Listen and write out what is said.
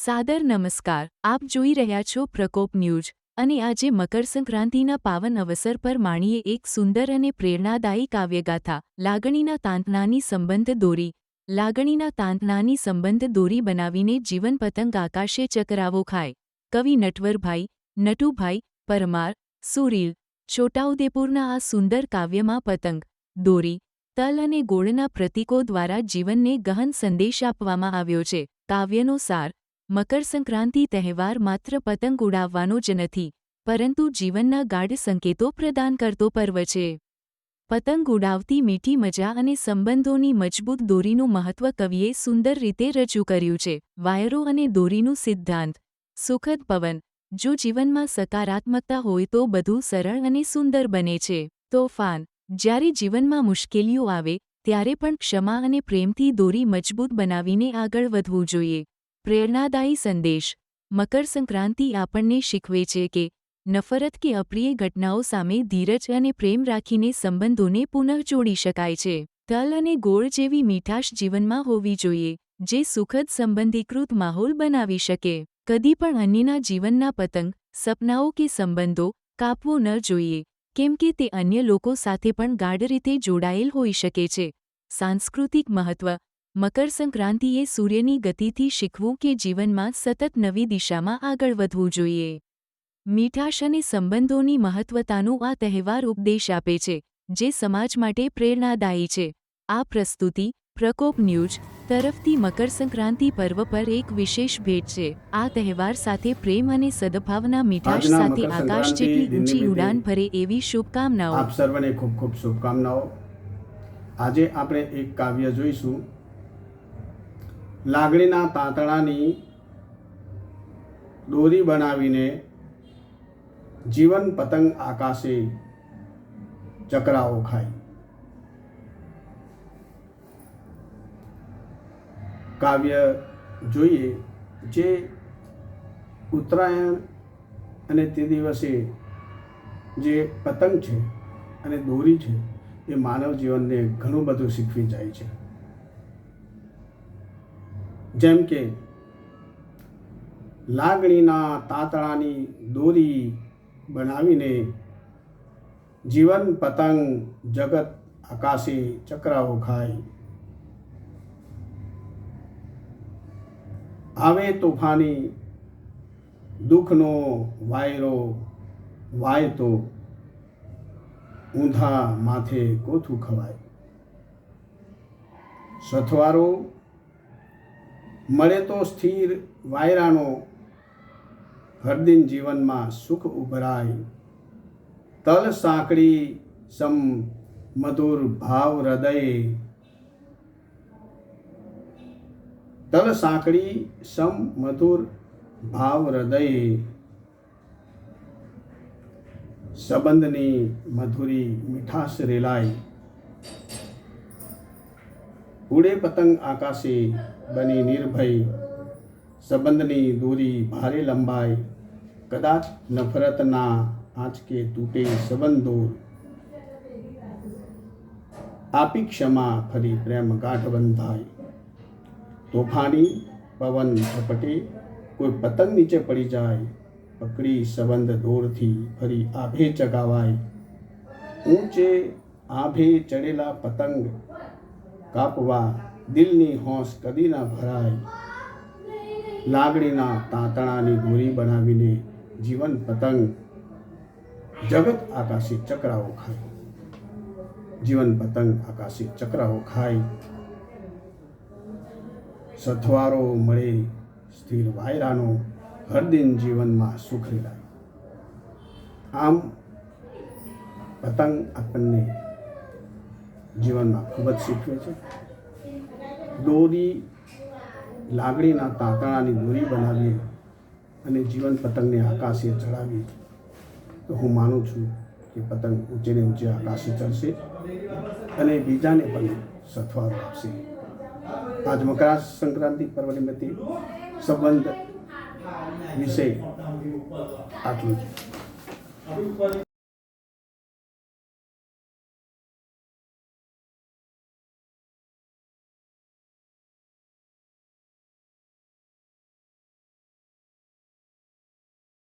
સાદર નમસ્કાર, આપ જોઈ રહ્યા છો પ્રકોપ ન્યૂઝ. અને આજે મકર સંક્રાંતિના પાવન અવસર પર માણીએ એક સુંદર અને પ્રેરણાદાયી કાવ્યગાથા, લાગણીના તાંતનાની સંબંધ દોરી. લાગણીના તાંતનાની સંબંધ દોરી બનાવીને જીવન પતંગ આકાશે ચકરાવો ખાય. કવિ નટવરભાઈ, નટુભાઈ, પરમાર, સુરીલ, છોટાઉદેપુરના આ સુંદર કાવ્યમાં પતંગ, દોરી, તલ અને ગોળના પ્રતીકો દ્વારા જીવનને ગહન સંદેશ આપવામાં આવ્યો છે. કાવ્યનો સાર મકર સંક્રાંતિ તહેવાર માત્ર પતંગ ઉડાવવાનો જ નથી, પરંતુ જીવનના ગાઢ સંકેતો પ્રદાન કરતો પર્વ છે. પતંગ ઉડાવતી મીઠી મજા અને સંબંધોની મજબૂત દોરીનું મહત્વ કવિએ સુંદર રીતે રજૂ કર્યું છે. વાયરો અને દોરીનું સિદ્ધાંત, સુખદ પવન, જો જીવનમાં સકારાત્મકતા હોય તો બધું સરળ અને સુંદર બને છે. તોફાન, જ્યારે જીવનમાં મુશ્કેલીઓ આવે, ત્યારે પણ ક્ષમા અને પ્રેમથી દોરી મજબૂત બનાવીને આગળ વધવું જોઈએ. પ્રેરણાદાયી સંદેશ. મકર સંક્રાંતિ આપણને શીખવે છે કે નફરત કે અપ્રિય ઘટનાઓ સામે ધીરજ અને પ્રેમ રાખીને સંબંધોને પુનઃજોડી શકાય છે. તલ અને ગોળ જેવી મીઠાશ જીવનમાં હોવી જોઈએ, જે સુખદ સંબંધીકૃત માહોલ બનાવી શકે. કદી પણ અન્યના જીવનના પતંગ, સપનાઓ કે સંબંધો કાપવો ન જોઈએ, કેમ કે તે અન્ય લોકો સાથે પણ ગાઢ રીતે જોડાયેલ હોઈ શકે છે. સાંસ્કૃતિક મહત્વ મકર સંક્રાંતિએ સૂર્યની ગતિથી શીખવું કે જીવનમાં સતત નવી દિશામાં આગળ વધવું જોઈએ. મીઠાશ અને સંબંધોની મહત્વતાનું આ તહેવાર ઉપદેશ આપે છે જે સમાજ માટે પ્રેરણાદાયી છે. આ પ્રસ્તુતિ પ્રકોપ ન્યૂઝ તરફથી મકર સંક્રાંતિ પર્વ પર એક વિશેષ ભેટ છે. આ તહેવાર સાથે પ્રેમ અને સદભાવના મીઠાશ સાથે આકાશ જેટલી ઊંચી ઉડાન ભરે એવી શુભકામનાઓ. આપ સર્વને ખૂબ ખૂબ શુભકામનાઓ. આજે આપણે એક કાવ્ય જોઈશું. લાગણીના તાંતણાની દોરી બનાવીને જીવન પતંગ આકાશે ચકરાઓ ખાય. કાવ્ય જોઈએ જે ઉત્તરાયણ અને તે દિવસે જે પતંગ છે અને દોરી છે એ માનવ જીવનને ઘણું બધું શીખવી જાય છે. જેમ કે લાગણીના તાતણાની દોરી બનાવીને જીવન પતંગ જગત આકાશી ચક્રાઓ ખાય. આવે તોફાની દુઃખનો વાયરો વાય તો ઊંધા માથે કોથું ખવાય. સથવારો મળે તો સ્થિર વાયરાનો હરદિન જીવનમાં સુખ ઉભરાય. તલ સાંકળી સમ મધુર ભાવ હૃદય. તલ સાંકળી સમ મધુર ભાવ હૃદય. સંબંધની મધુરી મીઠાશ રેલાય. ઉડે પતંગ આકાશે બની નિર્ભય સંબંધની દૂરી ભારે લંબાય કદાચ નફરતના આંચકે તૂટે સંબંધો આપી ક્ષમા ફરી પ્રેમ ગાઢ બંધાય તોફાની પવન ઝપટે કોઈ પતંગ નીચે પડી જાય પકડી સંબંધ દોરથી ફરી આભે ચગાવાય ઊંચે આભે ચડેલા પતંગ કાપવા દિલની હોંશ કદી ના ભરાય. લાગણીના તાંતણાની દોરી બનાવીને જીવન પતંગ. જગત આકાશી ચક્રાઓ ખાય. જીવન પતંગ આકાશી ચક્રાઓ ખાય. સથવારો મળે સ્થિર વાયરાનો હરદિન જીવનમાં સુખ રેલાય આમ પતંગ આપણને જીવનમાં ખૂબ જ શીખવે છે. દોરી લાગણીના તાંતણાની દોરી બનાવીએ અને જીવન પતંગને આકાશે ચડાવીએ. તો હું માનું છું કે પતંગ ઊંચે ને ઊંચે આકાશે ચડશે અને બીજાને પણ સથવારો આપશે. આજ મકર સંક્રાંતિ પર્વ નિમિત્તે સંબંધ વિશે આટલું જ.